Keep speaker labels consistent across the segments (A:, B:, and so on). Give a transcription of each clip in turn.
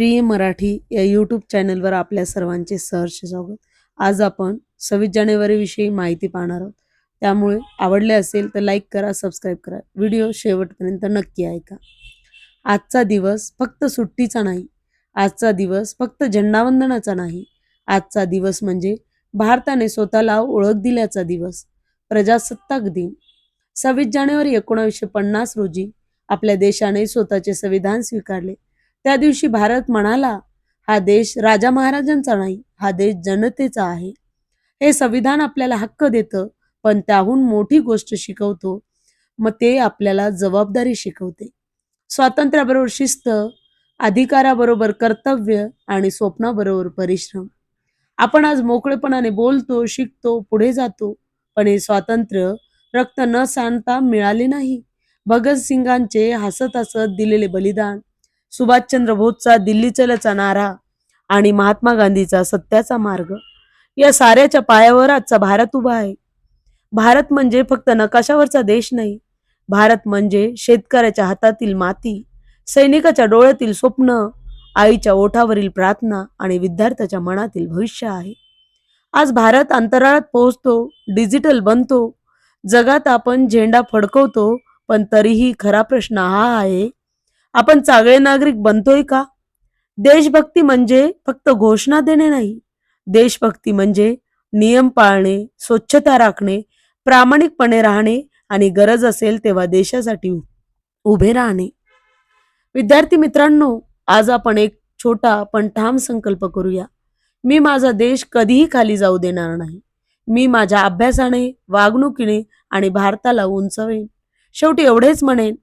A: प्रिय मराठी या यूट्यूब चॅनलवर आपल्या सर्वांचे सहर्ष स्वागत. आज आपण सव्वीस जानेवारीविषयी माहिती पाहणार आहोत. त्यामुळे आवडले असेल तर लाईक करा सबस्क्राईब करा. व्हिडिओ शेवटपर्यंत नक्की ऐका. आजचा दिवस फक्त सुट्टीचा नाही. आजचा दिवस फक्त झेंडावंदनाचा नाही. आजचा दिवस म्हणजे भारताने स्वतःला ओळख दिल्याचा दिवस. प्रजासत्ताक दिन. सव्वीस जानेवारी एकोणावीसशे पन्नास रोजी आपल्या देशाने स्वतःचे संविधान स्वीकारले. त्या दिवशी भारत म्हणाला हा देश राजा महाराजांचा नाही हा देश जनतेचा आहे. हे संविधान आपल्याला हक्क देतं पण त्याहून मोठी गोष्ट शिकवतो. मग ते आपल्याला जबाबदारी शिकवते. स्वातंत्र्याबरोबर शिस्त अधिकाराबरोबर कर्तव्य आणि स्वप्नाबरोबर परिश्रम. आपण आज मोकळेपणाने बोलतो शिकतो पुढे जातो पण हे स्वातंत्र्य रक्त न सांडता मिळाले नाही. भगतसिंगांचे हसत हसत दिलेले बलिदान सुभाषचंद्र बोसचा दिल्ली चलचा नारा आणि महात्मा गांधीचा सत्याचा मार्ग. या साऱ्याच्या पायावर आजचा भारत उभा आहे. भारत म्हणजे फक्त नकाशावरचा देश नाही. भारत म्हणजे शेतकऱ्याच्या हातातील माती सैनिकाच्या डोळ्यातील स्वप्न आईच्या ओठावरील प्रार्थना आणि विद्यार्थ्याच्या मनातील भविष्य आहे. आज भारत अंतराळात पोहोचतो डिजिटल बनतो. जगात आपण झेंडा फडकवतो पण तरीही खरा प्रश्न हा आहे आपण चांगले नागरिक बनतोय का? देशभक्ती म्हणजे फक्त घोषणा देणे नाही. देशभक्ती म्हणजे नियम पाळणे स्वच्छता राखणे प्रामाणिकपणे राहणे आणि गरज असेल तेव्हा देशासाठी उभे राहणे. विद्यार्थी मित्रांनो आज आपण एक छोटा पण ठाम संकल्प करूया. मी माझा देश कधीही खाली जाऊ देणार नाही. मी माझ्या अभ्यासाने वागणुकीने आणि भारताला उंचवेन. शेवटी एवढेच म्हणेन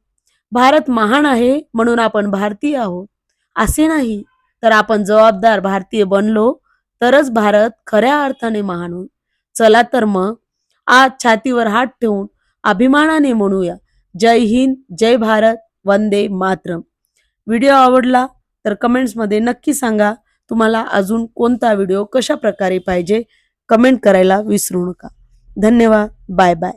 A: भारत महान आहे म्हणून आपण भारतीय आहोत. असे नाही तर आपण जबाबदार भारतीय बनलो तरच भारत खऱ्या अर्थाने महान होईल. चला तर मग आज छातीवर हात ठेवून अभिमानाने म्हणूया जय हिंद जय भारत वंदे मातरम. व्हिडिओ आवडला तर कमेंट्समध्ये नक्की सांगा तुम्हाला अजून कोणता व्हिडिओ कशा प्रकारे पाहिजे? कमेंट करायला विसरू नका. धन्यवाद बाय बाय.